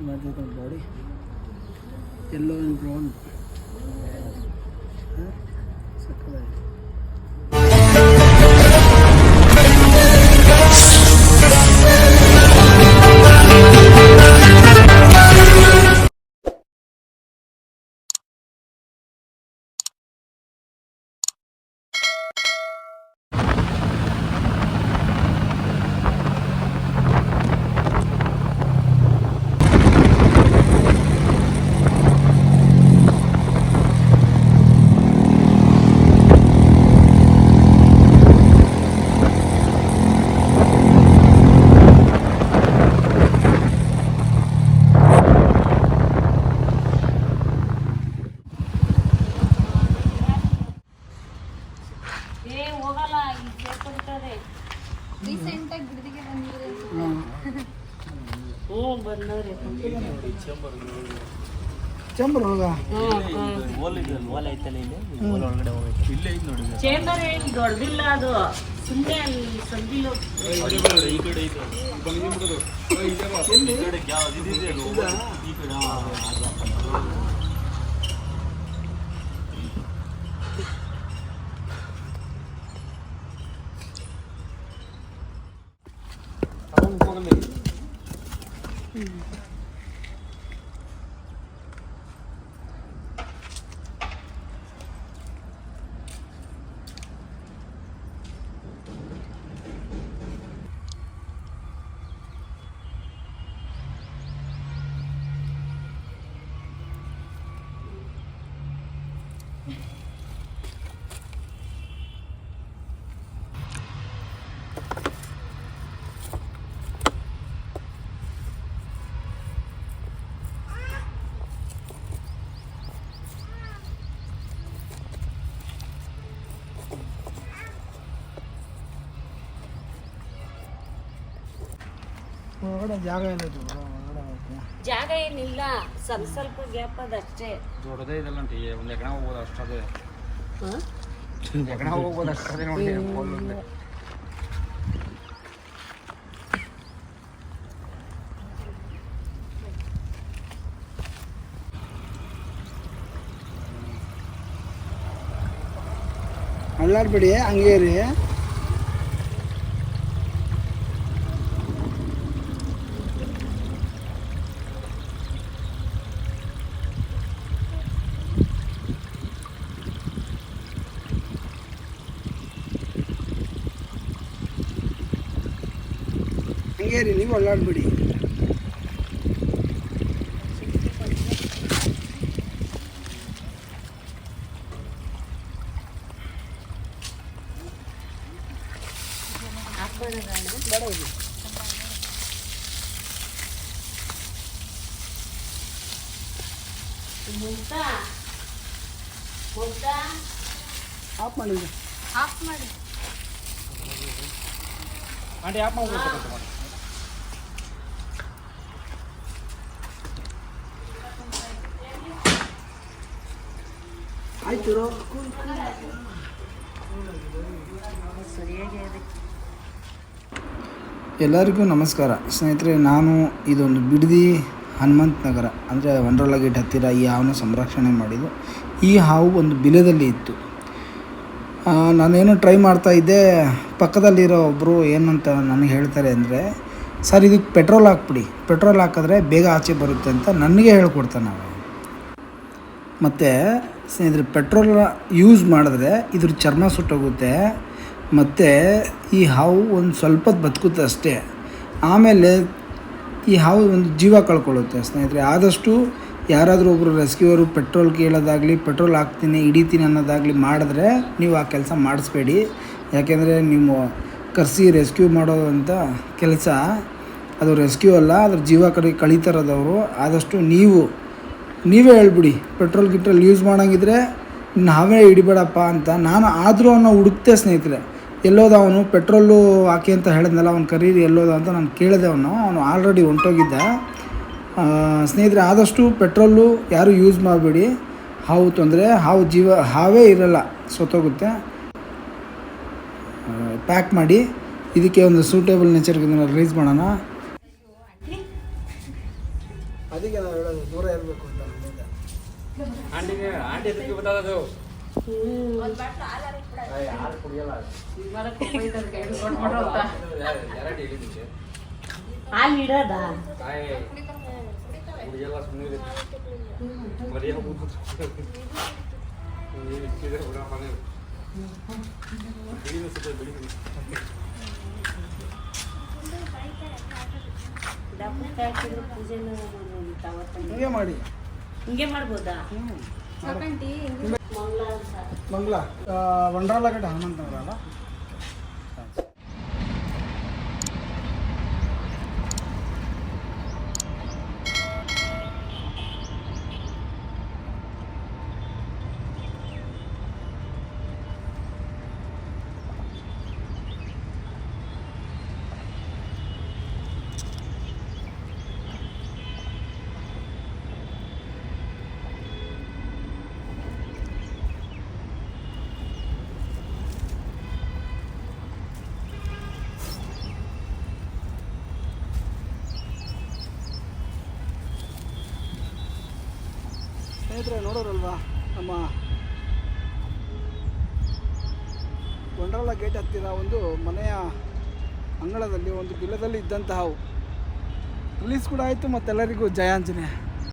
Another the body. Yellow and brown. Huh? Circle. ಚಂಬರ್ ಹೋಗ chamber ಏನ್ ದೊಡ್ಡದಿಲ್ಲ ಅದು. ಸುಮ್ಮನೆ ಅಲ್ಲಿ 嗯。ಒಳಗಡೆ ಜಾಗ ಇಲ್ಲ ಇದು ಒಳಗಡೆ ಹೋಗಕ್ಕೆ. ಜಾಗ ಏನಿಲ್ಲ ಸ್ವಲ್ಪ ಸ್ವಲ್ಪ ಗ್ಯಾಪ್ ಅದಷ್ಟೇ ದೊಡ್ಡದೇ ಇದಲ್ಲ ಆಂಟಿ ಒಂದು ಎಕರೆ ಹೋಗ್ಬೋದು ಅಷ್ಟೇ ಹಾಂ? ಎಕರೆ ಹೋಗ್ಬೋದು ಅಷ್ಟೇ ನೋಡಿ ಫುಲ್ ఉంది. ಅಳ್ಳಾಡ್ಬೇಡಿ ಹಂಗೆ ರೀ ಹಂಗೆ ರೀ ನೀವು ಅಲ್ಲಾಡ್ಬಿಡಿ. ಆಫ್ ಮಾಡಿ ಆಫ್ ಮಾಡಿ ಆಂಟಿ ಆಪ್ ಮಾಡ್ಬೇಕು ಆಯ್ತು ಎಲ್ಲರಿಗೂ ನಮಸ್ಕಾರ. ಸ್ನೇಹಿತರೆ, ನಾನು ಇದೊಂದು ಬಿಡದಿ ಹನುಮಂತ ನಗರ, ಅಂದರೆ ವಂಡ್ರಲ್ಲ ಗೇಟ್ ಹತ್ತಿರ ಈ ಹಾವನ್ನು ಸಂರಕ್ಷಣೆ ಮಾಡಿದ್ದು. ಈ ಹಾವು ಒಂದು ಬಿಲದಲ್ಲಿ ಇತ್ತು. ನಾನೇನು ಟ್ರೈ ಮಾಡ್ತಾ ಇದ್ದೆ. ಪಕ್ಕದಲ್ಲಿರೋ ಒಬ್ಬರು ಏನಂತ ನನಗೆ ಹೇಳ್ತಾರೆ ಅಂದರೆ, ಸರ್ ಇದಕ್ಕೆ ಪೆಟ್ರೋಲ್ ಹಾಕ್ಬಿಡಿ. ಪೆಟ್ರೋಲ್ ಹಾಕಿದ್ರೆ ಬೇಗ ಆಚೆ ಬರುತ್ತೆ ಅಂತ ನನಗೆ ಹೇಳ್ಕೊಡ್ತಾನೆ ನಾವು ಮತ್ತು ಸ್ನೇಹಿತರೆ ಪೆಟ್ರೋಲ್ ಯೂಸ್ ಮಾಡಿದ್ರೆ ಇದ್ರ ಚರ್ಮ ಸುಟ್ಟೋಗುತ್ತೆ. ಮತ್ತು ಈ ಹಾವು ಒಂದು ಸ್ವಲ್ಪ ಬದುಕುತ್ತೆ ಅಷ್ಟೇ. ಆಮೇಲೆ ಈ ಹಾವು ಒಂದು ಜೀವ ಕಳ್ಕೊಳ್ಳುತ್ತೆ ಸ್ನೇಹಿತರೆ. ಆದಷ್ಟು ಯಾರಾದರೂ ಒಬ್ಬರು ರೆಸ್ಕ್ಯೂವರು ಪೆಟ್ರೋಲ್ ಕೇಳೋದಾಗಲಿ ಪೆಟ್ರೋಲ್ ಹಾಕ್ತೀನಿ, ಹಿಡಿತೀನಿ ಅನ್ನೋದಾಗಲಿ ಮಾಡಿದ್ರೆ ನೀವು ಆ ಕೆಲಸ ಮಾಡಿಸ್ಬೇಡಿ. ಯಾಕೆಂದರೆ ನೀವು ಕರೆಸಿ ರೆಸ್ಕ್ಯೂ ಮಾಡೋವಂಥ ಕೆಲಸ. ಅದು ರೆಸ್ಕ್ಯೂ ಅಲ್ಲ, ಅದ್ರ ಜೀವ ಕಡೆ ಕಳೀತಾರದವರು ಆದಷ್ಟು ನೀವು ನೀವೇ ಹೇಳ್ಬಿಡಿ, ಪೆಟ್ರೋಲ್ ಗಿಟ್ರೋಲ್ ಯೂಸ್ ಮಾಡೋಂಗಿದ್ರೆ ನಾವೇ ಹಿಡಿಬೇಡಪ್ಪ ಅಂತ. ನಾನು ಆದರೂ ಅವನ್ನ ಹುಡುಕ್ತೆ ಸ್ನೇಹಿತರೆ. ಎಲ್ಲೋದ ಅವನು? ಪೆಟ್ರೋಲು ಹಾಕಿ ಅಂತ ಹೇಳಿದ್ನಲ್ಲ, ಅವ್ನು ಕರೀರಿ ಎಲ್ಲೋದ ಅಂತ ನಾನು ಕೇಳಿದೆ ಅವನು. ಅವನು ಆಲ್ರೆಡಿ ಹೊಂಟೋಗಿದ್ದ. ಸ್ನೇಹಿತರೆ, ಆದಷ್ಟು ಪೆಟ್ರೋಲು ಯಾರೂ ಯೂಸ್ ಮಾಡಬೇಡಿ. ಹಾವು ತೊಂದರೆ, ಹಾವು ಜೀವ, ಹಾವೇ ಇರಲ್ಲ, ಸೊತ್ತೋಗುತ್ತೆ. ಪ್ಯಾಕ್ ಮಾಡಿ. ಇದಕ್ಕೆ ಒಂದು ಸೂಟೇಬಲ್ ನೇಚರ್ಗೆ ರಿಲೀಸ್ ಮಾಡೋಣ. ಅದಕ್ಕೆ ಹೇಳೋದು, ದೂರ ಇರಬೇಕು. ಆಂಟಿಗೆ ಆಂಟಿ ಎದಕ್ಕೆ ಗೊತ್ತಾಗೋದು ಯಾರು ಕುಡಿಯಲ್ಲ. ಹಾಲು ಇಡೋದ? ಕುಡಿಯಲ್ಲ ಸುಮ್ಮನೆ ಮರಿಯ ನೀವು ಇಕ್ಕಿದ್ರೆ ಬಿಡ ಬಿಡಿ ಪೂಜೆ ಮಾಡಿ. ಹಿಂಗೆ ಮಾಡ್ಬೋದಾ? ಮಂಗ್ಲ ವಂಡ್ರಾಲಗಡ್ಡೆ ಹನುಮಂತನಗರ ಅಲ್ಲ ಸ್ನೇಹಿತರೆ, ನೋಡೋರಲ್ವಾ? ನಮ್ಮ ಗೊಂಡ್ರಲ್ಲ ಗೇಟ್ ಹತ್ತಿರ ಒಂದು ಮನೆಯ ಅಂಗಳದಲ್ಲಿ, ಒಂದು ಬಿಲದಲ್ಲಿ ಇದ್ದಂತಹ ರಿಲೀಸ್ ಕೂಡ ಆಯಿತು ಮತ್ತೆಲ್ಲರಿಗೂ ಜಯಾಂಜನೇಯ